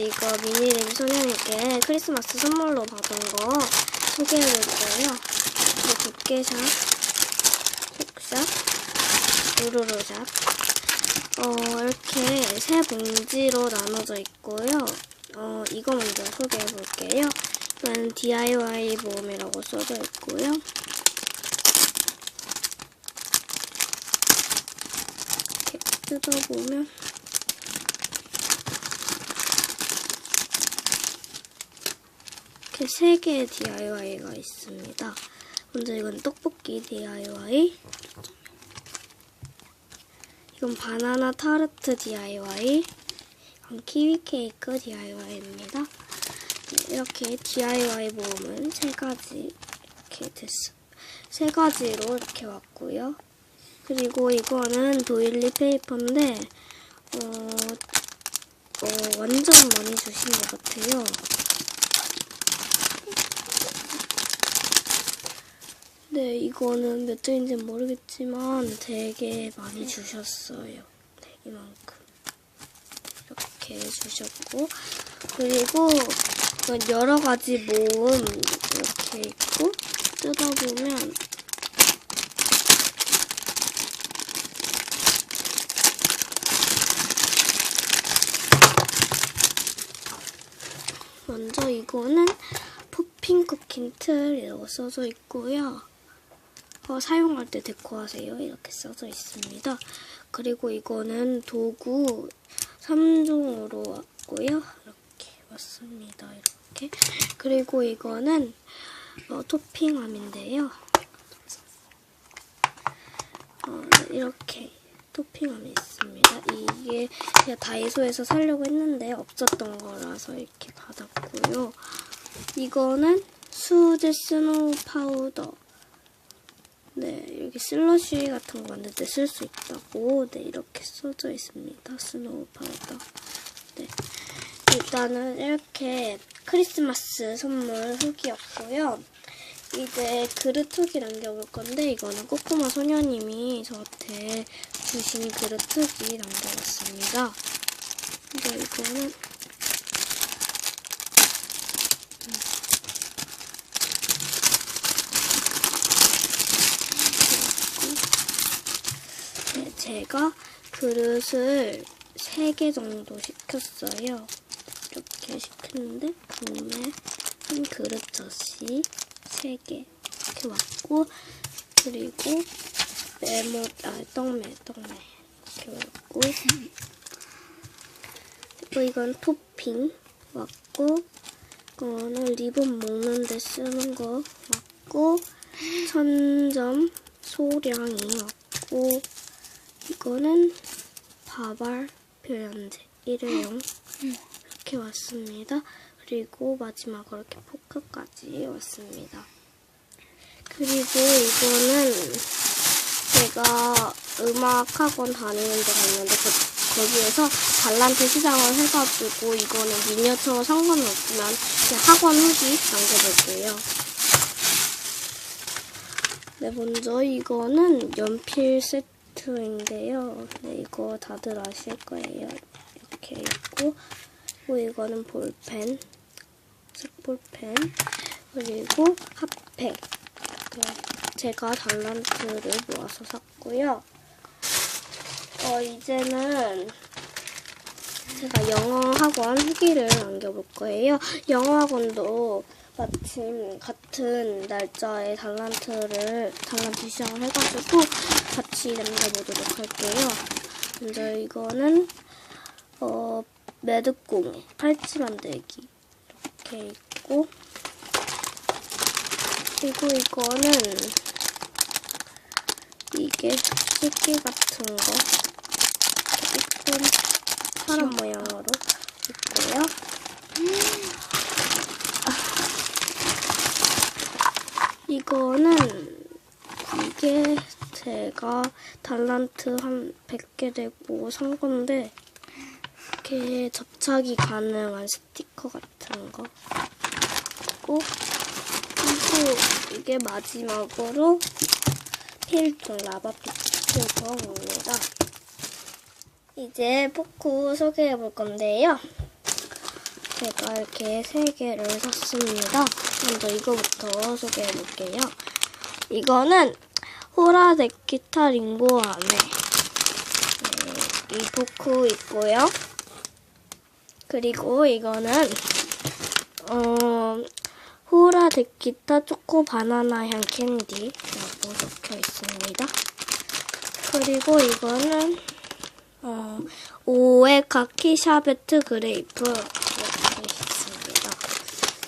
이거 미니림 소년에게 크리스마스 선물로 받은 거. 이 두께샷, 속샷, 우르르샷. 어, 이렇게 세 봉지로 나눠져 있고요. 어, 이거 먼저 소개해볼게요. 이건 DIY 모음이라고 써져 있고요. 이렇게 뜯어보면 이렇게 세 개의 DIY가 있습니다. 먼저 이건 떡볶이 DIY, 이건 바나나 타르트 DIY, 이건 키위 케이크 DIY입니다. 이렇게 DIY 모음은 세 가지 이렇게 됐어. 세 가지로 이렇게 왔고요. 그리고 이거는 도일리 페이퍼인데 어, 어, 완전 많이 주신 것 같아요. 네, 이거는 몇 장인지는 모르겠지만 되게 많이 주셨어요. 네, 이만큼. 이렇게 주셨고 그리고 여러 가지 모음 이렇게 있고 뜯어보면 먼저 이거는 쿠킹 틀이라고 써져 있고요. 어, 사용할 때 데코하세요 이렇게 써져 있습니다. 그리고 이거는 도구 3종으로 왔고요. 이렇게 왔습니다. 이렇게. 그리고 이거는 어, 토핑함인데요. 어, 이렇게 토핑함이 있습니다. 이게 제가 다이소에서 사려고 했는데 없었던 거라서 이렇게 받았고요. 이거는 수제 스노우 파우더. 네, 여기 슬러시 같은 거 만들 때 쓸 수 있다고 네, 이렇게 써져 있습니다. 스노우 파우더. 네. 일단은 이렇게 크리스마스 선물 후기였고요. 이제 그릇 후기 남겨볼 건데 이거는 꼬꼬마 소녀님이 저한테 주신 그릇 후기 남겨봤습니다. 근데 이거는 네, 제가 그릇을 3개 정도 시켰어요. 이렇게 시켰는데 구매 한 그릇 젖이 3개 이렇게 왔고 그리고 메모, 아, 떡메, 떡메 이렇게 왔고 그리고 이건 토핑 왔고 이거는 리본 먹는데 쓰는 거 왔고 천점 소량이 왔고 이거는 바발 표현제 일회용 이렇게 왔습니다. 그리고 마지막으로 이렇게 포크까지 왔습니다. 그리고 이거는 제가 음악학원 다니는 데 갔는데 그, 거기에서 달란트 시장을 해가지고 이거는 미니어처 상관없지만 학원 후기 남겨볼게요. 네, 먼저 이거는 연필 세트 인데요. 네, 이거 다들 아실 거예요. 이렇게 있고, 그리고 이거는 볼펜, 색볼펜, 그리고 핫팩. 네, 제가 달란트를 모아서 샀고요. 어, 이제는 제가 영어 학원 후기를 남겨볼 거예요. 영어 학원도 마침 같은 날짜에 달란트를 달란트 시작을 해가지고 같이 남겨보도록 할게요. 먼저 이거는 어 매듭공예 팔찌 만들기 이렇게 있고 그리고 이거는 이게 식기 같은 거 예쁜 사람 모양으로 있고요. 이거는 이게 제가 달란트 한 100개 되고 산 건데 이렇게 접착이 가능한 스티커 같은 거 그리고 이게 마지막으로 필통 라바 필통 입니다. 이제 포크 소개해 볼 건데요. 제가 이렇게 세 개를 샀습니다. 먼저 이거부터 소개해 볼게요. 이거는 호라데키타 링고 안에 네, 이 포크 있고요. 그리고 이거는 어, 호라데키타 초코 바나나 향 캔디라고 적혀 있습니다. 그리고 이거는 어, 오에 카키 샤베트 그레이프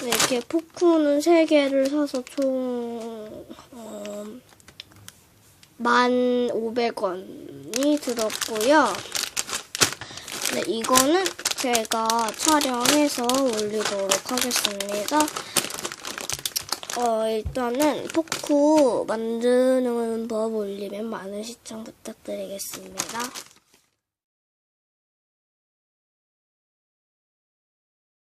이렇게 포크는 3개를 사서 총 어, 1,500원이 들었고요. 네, 이거는 제가 촬영해서 올리도록 하겠습니다. 어, 일단은 포크 만드는 법 올리면 많은 시청 부탁드리겠습니다.